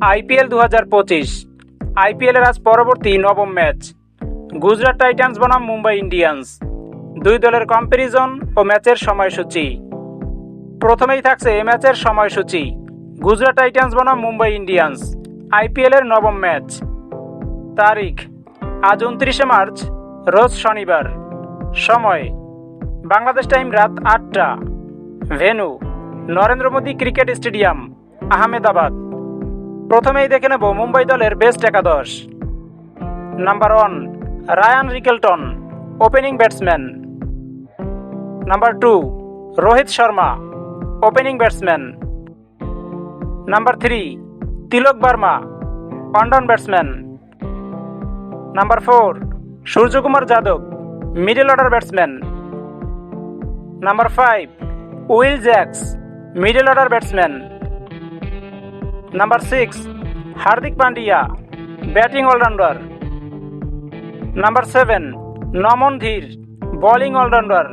IPL দু হাজার পঁচিশ। আইপিএলের আজ পরবর্তী নবম ম্যাচ। গুজরাট টাইটান্স বনাম মুম্বাই ইন্ডিয়ান্স। দুই দলের কম্প্যারিজন ও ম্যাচের সময়সূচি। প্রথমেই থাকছে এ ম্যাচের সময়সূচি। গুজরাট টাইটান্স বনাম মুম্বাই ইন্ডিয়ান্স। আইপিএলের নবম ম্যাচ। তারিখ, আজ উনত্রিশে মার্চ, রোজ শনিবার। সময়, বাংলাদেশ টাইম রাত আটটা। Venue, Narendra Modi cricket stadium, Ahmedabad. প্রথমেই দেখে নেব মুম্বাই দলের বেস্ট একাদশ। Number one, Ryan Rickelton, opening batsman. Number two, Rohit Sharma, opening batsman. Number three, Tilak Varma one down batsman. Number four, Suryakumar Yadav, middle order batsman. Number five, Will Jacks, middle order batsman. Number six Hardik Pandya batting allrounder number seven Naman Dhir bowling allrounder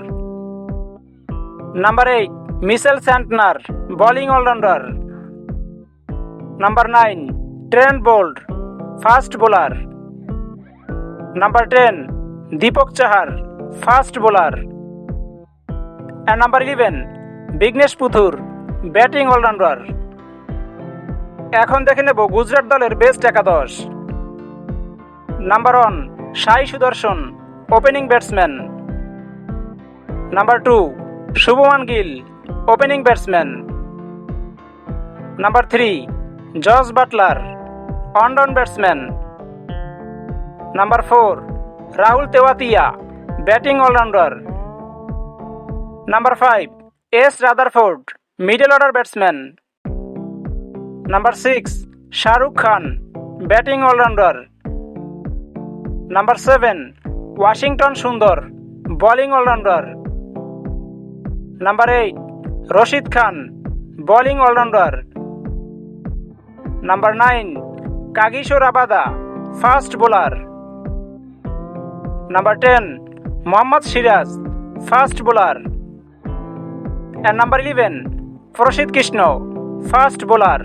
number eight Mitchell Santner bowling allrounder number nine Trent Boult fast bowler number ten Deepak Chahar fast bowler and number eleven Vignesh Puthur batting allrounder এখন দেখে নেব গুজরাট দলের best একাদশ। Number one Sai Sudharsan opening batsman number two Shubman Gill opening batsman number three George Buttler one down batsman number four Rahul Tewatia batting allrounder number five S Rutherford middle order batsman number six Shahrukh Khan batting allrounder number seven Washington Sundar bowling allrounder number eight Rashid Khan bowling allrounder number nine Kagiso Rabada fast bowler number ten Mohammed Siraj fast bowler and number eleven Prasidh Krishna fast bowler